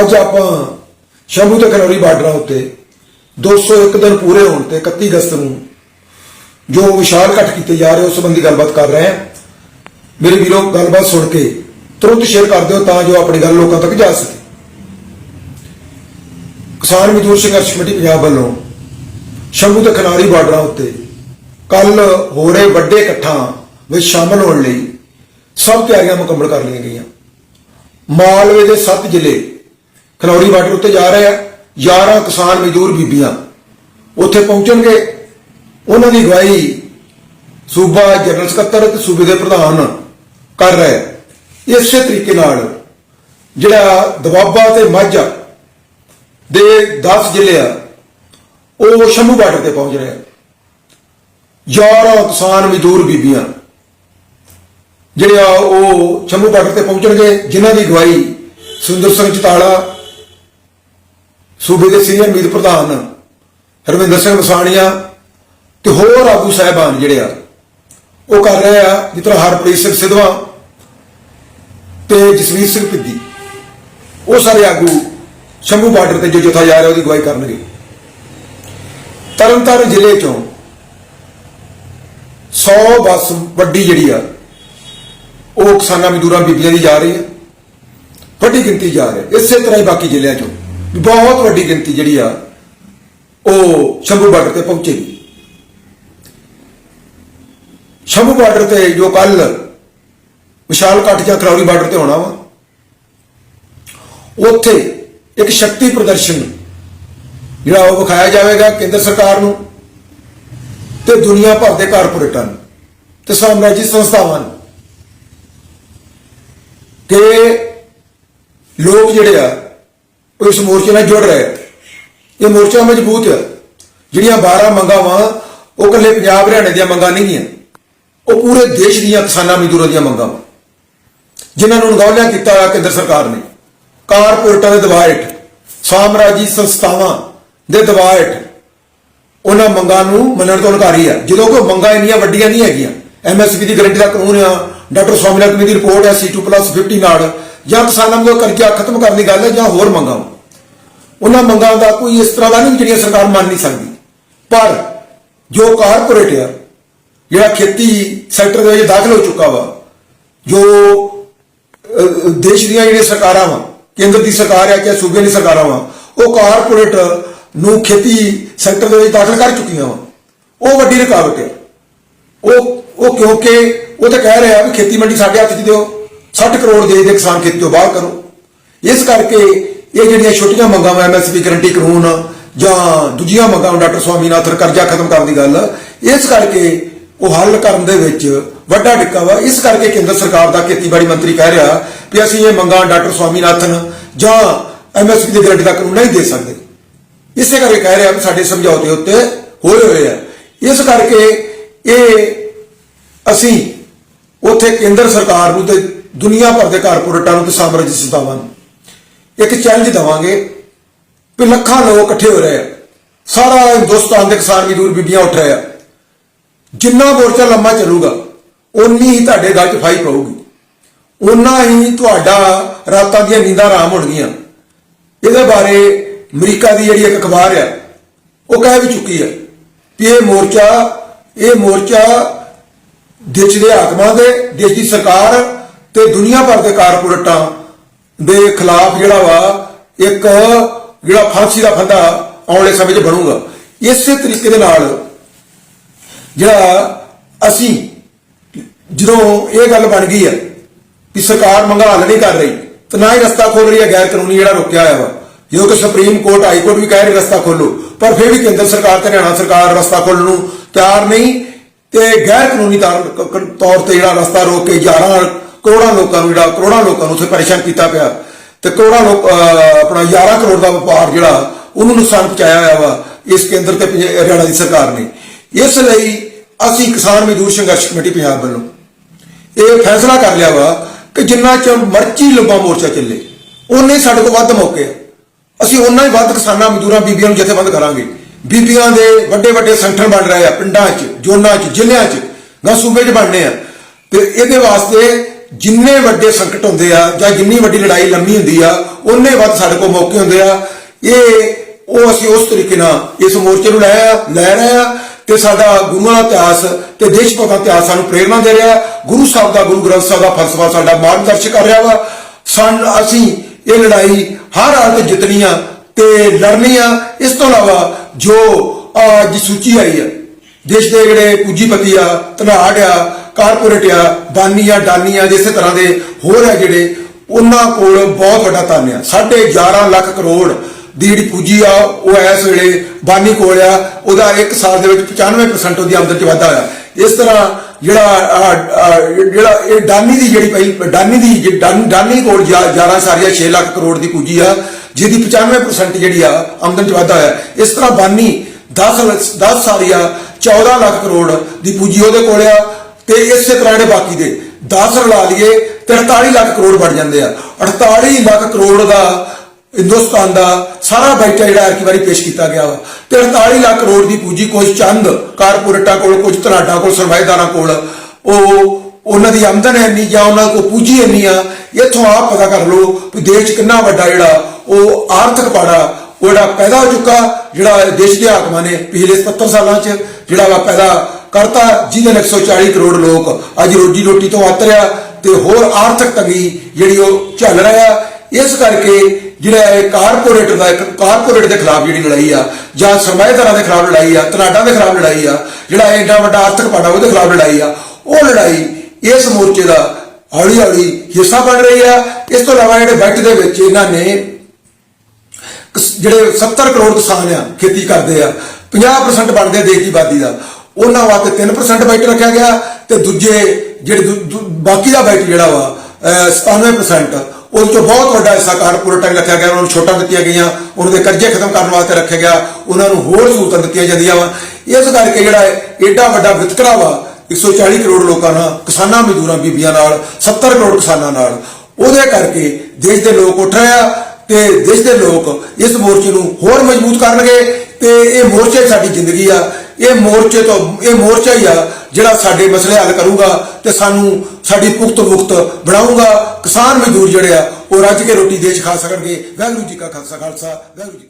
ਅੱਜ ਆਪਾਂ ਸ਼ੰਭੂ ਤੇ ਖਨੌਰੀ ਬਾਰਡਰਾਂ ਉੱਤੇ 201 ਦਿਨ ਪੂਰੇ ਹੋਣ ਤੇ 31 ਅਗਸਤ ਨੂੰ ਜੋ ਵਿਸ਼ਾਲ ਇਕੱਠ ਕੀਤੇ ਜਾ ਰਹੇ ਉਸ ਸੰਬੰਧੀ ਗੱਲਬਾਤ ਕਰ ਰਹੇ ਹਾਂ। ਮੇਰੇ ਵੀਰੋ, ਗੱਲਬਾਤ ਸੁਣ ਕੇ ਤੁਰੰਤ ਸ਼ੇਅਰ ਕਰ ਦਿਓ ਤਾਂ ਜੋ ਆਪਣੀ ਗੱਲ ਲੋਕਾਂ ਤੱਕ ਜਾ ਸਕੇ। ਕਿਸਾਨ ਮਜ਼ਦੂਰ ਸੰਘਰਸ਼ ਕਮੇਟੀ ਪੰਜਾਬ ਵੱਲੋਂ ਸ਼ੰਭੂ ਤੇ ਖਨਾਰੀ ਬਾਰਡਰਾਂ ਉੱਤੇ ਕੱਲ ਹੋ ਰਹੇ ਵੱਡੇ ਇਕੱਠਾਂ ਵਿੱਚ ਸ਼ਾਮਲ ਹੋਣ ਲਈ ਸਭ ਤਿਆਰੀਆਂ ਮੁਕੰਮਲ ਕਰ ਲਈਆਂ ਗਈਆਂ। ਮਾਲਵੇ ਦੇ 7 ਜ਼ਿਲ੍ਹੇ ਖਨੌਰੀ ਬਾਰਡਰ ਉੱਤੇ ਜਾ ਰਹੇ ਆ 11 ਕਿਸਾਨ ਮਜ਼ਦੂਰ ਬੀਬੀਆਂ। ਉੱਥੇ ਪਹੁੰਚਣਗੇ। ਉਹਨਾਂ ਦੀ ਅਗਵਾਈ ਸੂਬਾ ਜਨਰਲ ਸਕੱਤਰ ਤੇ ਸੂਬੇ ਦੇ ਪ੍ਰਧਾਨ ਕਰ ਰਹੇ ਇਸੇ ਤਰੀਕੇ ਨਾਲ ਜਿਹੜਾ ਦਵਾਬਾ ਤੇ ਮਾਝਾ ਦੇ 10 ਜ਼ਿਲ੍ਹੇ ਆ, ਉਹ ਸ਼ੰਭੂ ਬਾਰਡਰ ਤੇ ਪਹੁੰਚ ਰਹੇ ਆ। 11 ਕਿਸਾਨ ਮਜ਼ਦੂਰ ਬੀਬੀਆਂ ਜਿਹੜੇ ਆ ਉਹ ਸ਼ੰਭੂ ਬਾਰਡਰ ਤੇ ਪਹੁੰਚਣਗੇ, ਜਿਨ੍ਹਾਂ ਦੀ ਅਗਵਾਈ ਸੁੰਦਰ ਸਿੰਘ ਚਤਾਲਾ ਸੂਬੇ ਦੇ ਸੀਨੀਅਰ ਮੀਤ ਪ੍ਰਧਾਨ ਹਰਵਿੰਦਰ ਸਿੰਘ ਵਸਾਣੀਆ ਤੇ ਹੋਰ ਆਗੂ ਸਾਹਿਬਾਨ ਜਿਹੜੇ ਆ, ਉਹ ਕਰ ਰਹੇ ਆ, ਜਿਸ ਤਰ੍ਹਾਂ ਹਰਪ੍ਰੀਤ ਸਿੰਘ ਸਿੱਧਵਾਂ ਤੇ ਜਸਵੀਰ ਸਿੰਘ ਪਿੱਦੀ ਉਹ ਸਾਰੇ ਆਗੂ ਸ਼ੰਭੂ ਬਾਰਡਰ ਤੇ ਜੋ ਜਥਾ ਜਾ ਰਿਹਾ, ਉਹਦੀ ਅਗਵਾਈ ਕਰਨਗੇ। ਤਰਨਤਾਰਨ ਜ਼ਿਲ੍ਹੇ ਚੋਂ 100 ਬੱਸ ਵੱਡੀ ਜਿਹੜੀ ਆ, ਉਹ ਕਿਸਾਨਾਂ ਮਜ਼ਦੂਰਾਂ ਬੀਬੀਆਂ ਦੀ ਜਾ ਰਹੀ ਹੈ ਵੱਡੀ ਗਿਣਤੀ ਜਾ ਰਹੀ ਇਸੇ ਤਰ੍ਹਾਂ ਹੀ ਬਾਕੀ ਜ਼ਿਲ੍ਹਿਆਂ ਚੋਂ। ਬਹੁਤ ਵੱਡੀ ਗਿਣਤੀ ਜਿਹੜੀ ਆ, ਉਹ ਸ਼ੰਭੂ ਬਾਰਡਰ ਤੇ ਪਹੁੰਚੇਗੀ। ਸ਼ੰਭੂ ਬਾਰਡਰ ਤੇ ਜੋ ਕੱਲ ਵਿਸ਼ਾਲ ਕੱਟ ਜਾਂ ਖਰੌਰੀ ਬਾਰਡਰ ਤੇ ਹੋਣਾ ਵਾ, ਉੱਥੇ ਇੱਕ ਸ਼ਕਤੀ ਪ੍ਰਦਰਸ਼ਨ ਜਿਹੜਾ ਉਹ ਵਿਖਾਇਆ ਜਾਵੇਗਾ ਕੇਂਦਰ ਸਰਕਾਰ ਨੂੰ ਤੇ ਦੁਨੀਆ ਭਰ ਦੇ ਕਾਰਪੋਰੇਟਾਂ ਨੂੰ ਤੇ ਸਾਮਰਾਜੀ ਸੰਸਥਾਵਾਂ ਨੂੰ ਕਿ ਲੋਕ ਜਿਹੜੇ ਆ ਇਸ ਮੋਰਚੇ ਨਾਲ ਜੁੜ ਰਹੇ। ਇਹ ਮੋਰਚਾ ਮਜ਼ਬੂਤ ਆ। ਜਿਹੜੀਆਂ 12 ਮੰਗਾਂ ਵਾ, ਉਹ ਇਕੱਲੇ ਪੰਜਾਬ ਹਰਿਆਣੇ ਦੀਆਂ ਮੰਗਾਂ ਨਹੀਂ ਗੀਆਂ। ਉਹ ਪੂਰੇ ਦੇਸ਼ ਦੀਆਂ ਕਿਸਾਨਾਂ ਮਜ਼ਦੂਰਾਂ ਦੀਆਂ ਮੰਗਾਂ ਵਾ। ਜਿਨ੍ਹਾਂ ਨੂੰ ਅਣਗੌਲਿਆ ਕੀਤਾ ਹੋਇਆ ਕੇਂਦਰ ਸਰਕਾਰ ਨੇ। ਕਾਰਪੋਰੇਟਾਂ ਦੇ ਦਬਾਅ ਹੇਠ, ਸਾਮਰਾਜੀ ਸੰਸਥਾਵਾਂ ਦੇ ਦਬਾਅ ਹੇਠ, ਉਹਨਾਂ ਮੰਗਾਂ ਨੂੰ ਮੰਨਣ ਤੋਂ ਇਨਕਾਰੀ ਆ। ਜਦੋਂ ਕੋਈ ਮੰਗਾਂ ਇੰਨੀਆਂ ਵੱਡੀਆਂ ਨਹੀਂ ਹੈਗੀਆਂ। ਐਮਐਸਪੀ ਦੀ ਗਰੰਟੀ ਦਾ ਕਾਨੂੰਨ ਆ। ਡਾਕਟਰ ਸਵਾਮੀਨਾਥਨ ਦੀ ਰਿਪੋਰਟ ਹੈ C2+50 ਨਾਲ। ਜਾਂ ਕਿਸਾਨਾਂ ਨੂੰ ਕਰਜ਼ਾ ਖਤਮ ਕਰਨ ਦੀ ਗੱਲ ਹੈ ਜਾਂ ਹੋਰ ਮੰਗਾਂ ਵਾ। ਉਹਨਾਂ ਮੰਗਾਂ ਦਾ ਕੋਈ ਇਸ ਤਰ੍ਹਾਂ ਦਾ ਨਹੀਂ ਜਿਹੜੀਆਂ ਸਰਕਾਰ ਮੰਨ ਨਹੀਂ ਸਕਦੀ। ਪਰ ਜੋ ਕਾਰਪੋਰੇਟ ਆ, ਜਿਹੜਾ ਖੇਤੀ ਸੈਕਟਰ ਦੇ ਵਿੱਚ ਦਾਖਲ ਹੋ ਚੁੱਕਾ ਵਾ, ਜੋ ਦੇਸ਼ ਦੀਆਂ ਜਿਹੜੀਆਂ ਸਰਕਾਰਾਂ ਵਾ, ਕੇਂਦਰ ਦੀ ਸਰਕਾਰ ਆ ਜਾਂ ਸੂਬੇ ਦੀ ਸਰਕਾਰਾਂ ਵਾ, ਉਹ ਕਾਰਪੋਰੇਟ ਨੂੰ ਖੇਤੀ ਸੈਕਟਰ ਦੇ ਵਿੱਚ ਦਾਖਲ ਕਰ ਚੁੱਕੀਆਂ ਵਾ। ਉਹ ਵੱਡੀ ਰੁਕਾਵਟ ਹੈ। ਉਹ ਉਹ ਕਿਉਂਕਿ ਉਹ ਤਾਂ ਕਹਿ ਰਿਹਾ ਵੀ ਖੇਤੀ ਮੰਡੀ ਸਾਡੇ ਹੱਥ 'ਚ ਦਿਓ। 60 ਕਰੋੜ ਦੇ ਦੇ ਕਿਸਾਨ ਖੇਤੀ ਤੋਂ ਬਾਹਰ ਕਰੋ। ਇਸ ਕਰਕੇ ਇਹ ਜਿਹੜੀਆਂ ਛੋਟੀਆਂ ਮੰਗਾਂ ਵਾ ਐਮਐਸਪੀ ਗਰੰਟੀ ਕਾਨੂੰਨ ਜਾਂ ਦੂਜੀਆਂ ਮੰਗਾਂ ਡਾਕਟਰ ਸਵਾਮੀਨਾਥਨ ਕਰਜ਼ਾ ਖਤਮ ਕਰਨ ਦੀ ਗੱਲ, ਇਸ ਕਰਕੇ ਉਹ ਹੱਲ ਕਰਨ ਦੇ ਵਿੱਚ ਵੱਡਾ ਡਿੱਕਾ ਵਾ। ਇਸ ਕਰਕੇ ਕੇਂਦਰ ਸਰਕਾਰ ਦਾ ਖੇਤੀਬਾੜੀ ਮੰਤਰੀ ਕਹਿ ਰਿਹਾ ਵੀ ਅਸੀਂ ਇਹ ਮੰਗਾਂ ਡਾਕਟਰ ਸਵਾਮੀਨਾਥਨ ਜਾਂ ਐਮਐਸਪੀ ਦੀ ਗਰੰਟੀ ਦਾ ਕਾਨੂੰਨ ਨਹੀਂ ਦੇ ਸਕਦੇ। ਇਸੇ ਕਰਕੇ ਕਹਿ ਰਿਹਾ ਵੀ ਸਾਡੇ ਸਮਝੌਤੇ ਉੱਤੇ ਹੋਏ ਹੋਏ ਆ। ਇਸ ਕਰਕੇ ਇਹ ਅਸੀਂ ਉੱਥੇ ਕੇਂਦਰ ਸਰਕਾਰ ਨੂੰ ਤੇ ਦੁਨੀਆ ਭਰ ਦੇ ਕਾਰਪੋਰੇਟਾਂ ਨੂੰ ਤੇ ਸਾਮਰਾਜੀ ਸੰਸਥਾਵਾਂ ਨੂੰ। ਇੱਕ ਚੈਲੰਜ ਦਵਾਂਗੇ ਵੀ ਲੱਖਾਂ ਲੋਕ ਇਕੱਠੇ ਹੋ ਰਹੇ ਆ। ਸਾਰਾ ਹਿੰਦੁਸਤਾਨ ਦੇ ਕਿਸਾਨ ਮਜ਼ਦੂਰ ਬੀਬੀਆਂ ਉੱਠ ਰਹੇ ਆ। ਜਿੰਨਾ ਮੋਰਚਾ ਲੰਮਾ ਚੱਲੂਗਾ ਉਨੀ ਹੀ ਤੁਹਾਡੇ ਗੱਲ 'ਚ ਫਾਈ ਪਊਗੀ। ਓਨਾ ਹੀ ਤੁਹਾਡਾ ਰਾਤਾਂ ਦੀਆਂ ਨੀਂਦਾਂ ਆਰਾਮ ਹੋਣਗੀਆਂ। ਇਹਦੇ ਬਾਰੇ ਅਮਰੀਕਾ ਦੀ ਜਿਹੜੀ ਇੱਕ ਅਖਬਾਰ ਆ, ਉਹ ਕਹਿ ਵੀ ਚੁੱਕੀ ਹੈ ਕਿ ਇਹ ਮੋਰਚਾ ਇਹ ਮੋਰਚਾ ਦੇਸ਼ ਦੇ ਹਾਕਮਾਂ ਦੇ, ਦੇਸ਼ ਦੀ ਸਰਕਾਰ ਤੇ ਦੁਨੀਆ ਭਰ ਦੇ ਕਾਰਪੋਰੇਟਾਂ ਦੇ ਖਿਲਾਫ ਜਿਹੜਾ ਵਾ, ਇੱਕ ਜਿਹੜਾ ਫਾਂਸੀ ਦਾ ਫੰਦਾ ਆਉਣ ਵਾਲੇ ਸਮੇਂ 'ਚ ਬਣੂਗਾ। ਇਸੇ ਤਰੀਕੇ ਦੇ ਨਾਲ ਜਿਹੜਾ ਅਸੀਂ ਜਦੋਂ ਇਹ ਗੱਲ ਬਣ ਗਈ ਹੈ ਕਿ ਸਰਕਾਰ ਮੰਗਾ ਹੱਲ ਨਹੀਂ ਕਰ ਰਹੀ, ਤੇ ਨਾ ਹੀ ਰਸਤਾ ਖੋਲ ਰਹੀ ਹੈ ਗੈਰ ਕਾਨੂੰਨੀ ਜਿਹੜਾ ਰੁਕਿਆ ਹੋਇਆ ਵਾ। ਜਦੋਂ ਕਿ ਸੁਪਰੀਮ ਕੋਰਟ ਹਾਈ ਕੋਰਟ ਵੀ ਕਹਿ ਰਹੀ ਰਸਤਾ ਖੋਲੋ ਪਰ ਫਿਰ ਵੀ ਕੇਂਦਰ ਸਰਕਾਰ ਤੇ ਹਰਿਆਣਾ ਸਰਕਾਰ ਰਸਤਾ ਖੋਲਣ ਨੂੰ ਤਿਆਰ ਨਹੀਂ, ਤੇ ਗੈਰ ਕਾਨੂੰਨੀ ਤੌਰ ਤੌਰ ਤੇ ਜਿਹੜਾ ਰਸਤਾ ਰੋਕ ਕੇ 11 ਕਰੋੜਾਂ ਲੋਕਾਂ ਨੂੰ ਜਿਹੜਾ, ਕਰੋੜਾਂ ਲੋਕਾਂ ਨੂੰ ਉੱਥੇ ਪਰੇਸ਼ਾਨ ਕੀਤਾ ਪਿਆ। ਤੇ ਕਰੋੜਾਂ ਲੋਕ ਆਪਣਾ 11 ਕਰੋੜ ਦਾ ਵਪਾਰ ਜਿਹੜਾ, ਉਹਨੂੰ ਨੁਕਸਾਨ ਪਹੁੰਚਾਇਆ ਹੋਇਆ ਵਾ, ਇਸ ਕੇਂਦਰ ਤੇ ਹਰਿਆਣਾ ਦੀ ਸਰਕਾਰ ਨੇ। ਇਸ ਲਈ ਅਸੀਂ ਕਿਸਾਨ ਮਜ਼ਦੂਰ ਸੰਘਰਸ਼ ਕਮੇਟੀ ਪੰਜਾਬ ਵੱਲੋਂ ਇਹ ਫੈਸਲਾ ਕਰ ਲਿਆ ਵਾ ਕਿ ਜਿੰਨਾ ਚਿਰ ਮਰਜ਼ੀ ਲੰਬਾ ਮੋਰਚਾ ਚੱਲੇ ਉਨੇ ਸਾਡੇ ਕੋਲ ਵੱਧ ਮੌਕੇ ਆ। ਅਸੀਂ ਉਹਨਾਂ ਹੀ ਵੱਧ ਕਿਸਾਨਾਂ, ਮਜ਼ਦੂਰਾਂ, ਬੀਬੀਆਂ ਨੂੰ ਜਥੇਬੰਦ ਕਰਾਂਗੇ। ਬੀਬੀਆਂ ਦੇ ਵੱਡੇ ਵੱਡੇ ਸੰਗਠਨ ਬਣ ਰਹੇ ਆ, ਪਿੰਡਾਂ 'ਚ, ਜ਼ੋਨਾਂ 'ਚ, ਜ਼ਿਲ੍ਹਿਆਂ 'ਚ ਗਾ ਸੂਬੇ 'ਚ ਬਣਨੇ ਆ। ਤੇ ਇਹਦੇ ਵਾਸਤੇ ਜਿੰਨੇ ਵੱਡੇ ਸੰਕਟ ਹੁੰਦੇ ਆ ਜਾਂ ਜਿੰਨੀ ਵੱਡੀ ਲੜਾਈ ਲੰਮੀ ਹੁੰਦੀ ਆ, ਉਹਨੇ ਵੱਧ ਸਾਡੇ ਕੋਲ ਮੌਕੇ ਹੁੰਦੇ ਆ। ਇਹ, ਉਹ ਅਸੀਂ ਉਸ ਤਰੀਕੇ ਨਾਲ ਇਸ ਮੋਰਚੇ ਨੂੰ ਲੈ ਲੈ ਰਹੇ ਆ ਤੇ ਸਾਡਾ ਗੁਰੂਆਂ ਦਾ ਇਤਿਹਾਸ ਤੇ ਦੇਸ਼ ਭਗਤਾਂ ਦਾ ਇਤਿਹਾਸ ਸਾਨੂੰ ਪ੍ਰੇਰਣਾ ਦੇ ਰਿਹਾ। ਗੁਰੂ ਸਾਹਿਬ ਦਾ, ਗੁਰੂ ਗ੍ਰੰਥ ਸਾਹਿਬ ਦਾ ਫਲਸਫਾ ਸਾਡਾ ਮਾਰਗਦਰਸ਼ਕ ਕਰ ਰਿਹਾ ਵਾ। ਸਾਨ, ਅਸੀਂ ਇਹ ਲੜਾਈ ਹਰ ਹਾਲ ਜਿੱਤਣੀ ਆ ਤੇ ਲੜਨੀ ਆ। ਇਸ ਤੋਂ ਇਲਾਵਾ ਜੋ ਅੱਜ ਸੂਚੀ ਆਈ ਆ, ਦੇਸ਼ ਦੇ ਜਿਹੜੇ ਪੂਜੀਪਤੀ ਆ, ਧਨਾੜ ਆ ਕਾਰਪੋਰੇਟ ਆ ਦਾਨੀ ਆ ਡਾਨੀ ਆ ਜਿਸੇ ਤਰ੍ਹਾਂ ਦੇ ਹੋਰ ਆ ਜਿਹੜੇ, ਉਹਨਾਂ ਕੋਲ ਬਹੁਤ ਵੱਡਾ ਧਨ ਆ। ਸਾਢੇ 11 ਲੱਖ ਕਰੋੜ ਦੀ ਜਿਹੜੀ ਪੂਜੀ ਆ, ਉਹ ਇਸ ਵੇਲੇ ਬਾਨੀ ਕੋਲ ਆ। ਉਹਦਾ ਇੱਕ ਸਾਲ ਦੇ ਵਿੱਚ 95% ਉਹਦੀ ਆਮਦਨ 'ਚ ਵਾਧਾ ਹੋਇਆ। ਇਸ ਤਰ੍ਹਾਂ ਜਿਹੜਾ ਜਿਹੜਾ ਇਹ ਡਾਨੀ ਦੀ ਜਿਹੜੀ ਪਈ, ਡਾਨੀ ਦੀ ਡਾਨੀ ਕੋਲ 11 ਸਾਰੀਆ 6 ਲੱਖ ਕਰੋੜ ਦੀ ਪੂਜੀ ਆ, ਜਿਹਦੀ 95% ਜਿਹੜੀ ਆ, ਆਮਦਨ 'ਚ ਵਾਧਾ ਹੋਇਆ। ਇਸ ਤਰ੍ਹਾਂ ਬਾਨੀ 10 10 ਸਾਰੀਆ 14 ਲੱਖ ਕਰੋੜ ਦੀ ਪੂਜੀ ਉਹਦੇ ਕੋਲ ਆ। ਤੇ ਇਸੇ ਤਰ੍ਹਾਂ ਜਿਹੜੇ ਬਾਕੀ ਦੇ 10 ਰਲਾ ਲਈਏ ਤੇ 48 ਲੱਖ ਕਰੋੜ ਬਣ ਜਾਂਦੇ ਆ। 48 ਲੱਖ ਕਰੋੜ ਦਾ ਹਿੰਦੁਸਤਾਨ ਦਾ ਸਾਰਾ ਬਜਟ ਜਿਹੜਾ ਐਰਕੀ ਵਾਰੀ ਪੇਸ਼ ਕੀਤਾ ਗਿਆ ਵਾ। ਤੇ 48 ਲੱਖ ਕਰੋੜ ਦੀ ਪੂੰਜੀ ਕੁਝ ਚੰਦ ਕਾਰਪੋਰੇਟਾਂ ਕੋਲ ਕੁਝ ਧਨਾਡਾ ਕੋਲ, ਸਰਮਾਏਦਾਰਾਂ ਕੋਲ, ਉਹ ਉਹਨਾਂ ਦੀ ਆਮਦਨ ਇੰਨੀ ਜਾਂ ਉਹਨਾਂ ਕੋਲ ਪੂੰਜੀ ਇੰਨੀ ਆ, ਇੱਥੋਂ ਆਪ ਪਤਾ ਕਰ ਲਓ ਕਿ ਦੇਸ਼ ਕਿੰਨਾ ਵੱਡਾ ਜਿਹੜਾ ਉਹ ਆਰਥਿਕ ਪਾੜਾ ਉਹ ਜਿਹੜਾ ਪੈਦਾ ਹੋ ਚੁੱਕਾ, ਜਿਹੜਾ ਦੇਸ਼ ਦੇ ਹਾਕਮਾਂ ਨੇ ਪਿਛਲੇ 77 ਸਾਲਾਂ 'ਚ, ਜਿਹੜਾ ਵਾ ਪੈਦਾ ਕਰਤਾ, ਜਿਹਦੇ 140 ਕਰੋੜ ਲੋਕ ਅੱਜ ਰੋਜੀ ਰੋਟੀ ਤੋਂ ਆਤਰਿਆ ਤੇ ਹੋਰ ਆਰਥਿਕ ਤੰਗੀ ਜਿਹੜੀ ਉਹ ਝੱਲ ਰਿਹਾ ਇਸ ਕਰਕੇ ਜਿਹੜਾ ਇਹ ਕਾਰਪੋਰੇਟ ਦਾ ਇੱਕ ਕਾਰਪੋਰੇਟ ਦੇ ਖਿਲਾਫ ਜਿਹੜੀ ਲੜਾਈ ਆ, ਜਾਂ ਸਰਮਾਏਦਾਰਾਂ ਦੇ ਖਿਲਾਫ ਲੜਾਈ ਆ ਤਨਾਡਾਂ ਦੇ ਖਿਲਾਫ ਲੜਾਈ ਆ, ਜਿਹੜਾ ਇਹ ਵੱਡਾ ਆਰਥਿਕ ਪਾੜਾ ਉਹਦੇ ਖਿਲਾਫ ਲੜਾਈ ਆ, ਉਹ ਲੜਾਈ ਇਸ ਮੋਰਚੇ ਦਾ ਹੌਲੀ ਹੌਲੀ ਹਿੱਸਾ ਬਣ ਰਹੀ ਆ। ਇਸ ਤੋਂ ਇਲਾਵਾ ਜਿਹੜੇ ਬੈਠ ਦੇ ਵਿੱਚ ਇਹਨਾਂ ਨੇ ਕਿਸ- ਜਿਹੜੇ 70 ਕਰੋੜ ਕਿਸਾਨ ਆ, ਖੇਤੀ ਕਰਦੇ ਆ 50% ਬਣਦੇ ਆ ਦੇਸ਼ ਦੀ ਆਬਾਦੀ ਦਾ। ਉਹਨਾਂ ਵਾਸਤੇ 3% ਬਜਟ ਰੱਖਿਆ ਗਿਆ ਤੇ ਦੂਜੇ ਜਿਹੜੇ ਦੂ- ਦੂ- ਬਾਕੀ ਦਾ ਬਜਟ ਜਿਹੜਾ ਵਾ, ਅਹ 97% ਉਹਦੇ ਚੋਂ ਬਹੁਤ ਵੱਡਾ ਹਿੱਸਾ ਕਾਰਪੋਰੇਟਾਂ ਨੂੰ ਰੱਖਿਆ ਗਿਆ, ਉਹਨਾਂ ਨੂੰ ਛੋਟਾਂ ਦਿੱਤੀਆਂ ਗਈਆਂ, ਉਹਨਾਂ ਦੇ ਕਰਜ਼ੇ ਖਤਮ ਕਰਨ ਵਾਸਤੇ ਰੱਖਿਆ ਗਿਆ, ਉਹਨਾਂ ਨੂੰ ਹੋਰ ਸਹੂਲਤਾਂ ਦਿੱਤੀਆਂ ਜਾਂਦੀਆਂ ਵਾ। ਇਸ ਕਰਕੇ ਜਿਹੜਾ ਇਹ ਏਡਾ ਵੱਡਾ ਵਿਤਕਰਾ ਵਾ 140 ਕਰੋੜ ਲੋਕਾਂ ਨਾਲ, ਕਿਸਾਨਾਂ, ਮਜ਼ਦੂਰਾਂ, ਬੀਬੀਆਂ ਨਾਲ 70 ਕਰੋੜ ਕਿਸਾਨਾਂ ਨਾਲ, ਉਹਦੇ ਕਰਕੇ ਦੇਸ਼ ਦੇ ਲੋਕ ਉੱਠ ਰਹੇ ਆ ਤੇ ਦੇਸ਼ ਦੇ ਲੋਕ ਇਸ ਮੋਰਚੇ ਨੂੰ ਹੋਰ ਮਜ਼ਬੂਤ ਕਰਨਗੇ ਤੇ ਇਹ ਮੋਰਚੇ ਸਾਡੀ ਜ਼ਿੰਦਗੀ ਆ। ਇਹ ਮੋਰਚੇ ਤੋਂ, ਇਹ ਮੋਰਚਾ ਹੀ ਆ ਜਿਹੜਾ ਸਾਡੇ ਮਸਲੇ ਹੱਲ ਕਰੂਗਾ ਤੇ ਸਾਨੂੰ ਸਾਡੀ ਪੁਖਤ ਮੁਕਤ ਬਣਾਊਗਾ। ਕਿਸਾਨ ਮਜ਼ਦੂਰ ਜਿਹੜੇ ਆ, ਉਹ ਰੱਜ ਕੇ ਰੋਟੀ ਦੇਸ਼ ਖਾ ਸਕਣਗੇ। ਵਾਹਿਗੁਰੂ ਜੀ ਕਾ ਖਾਲਸਾ ਖਾਲਸਾ, ਵਾਹਿਗੁਰੂ ਜੀ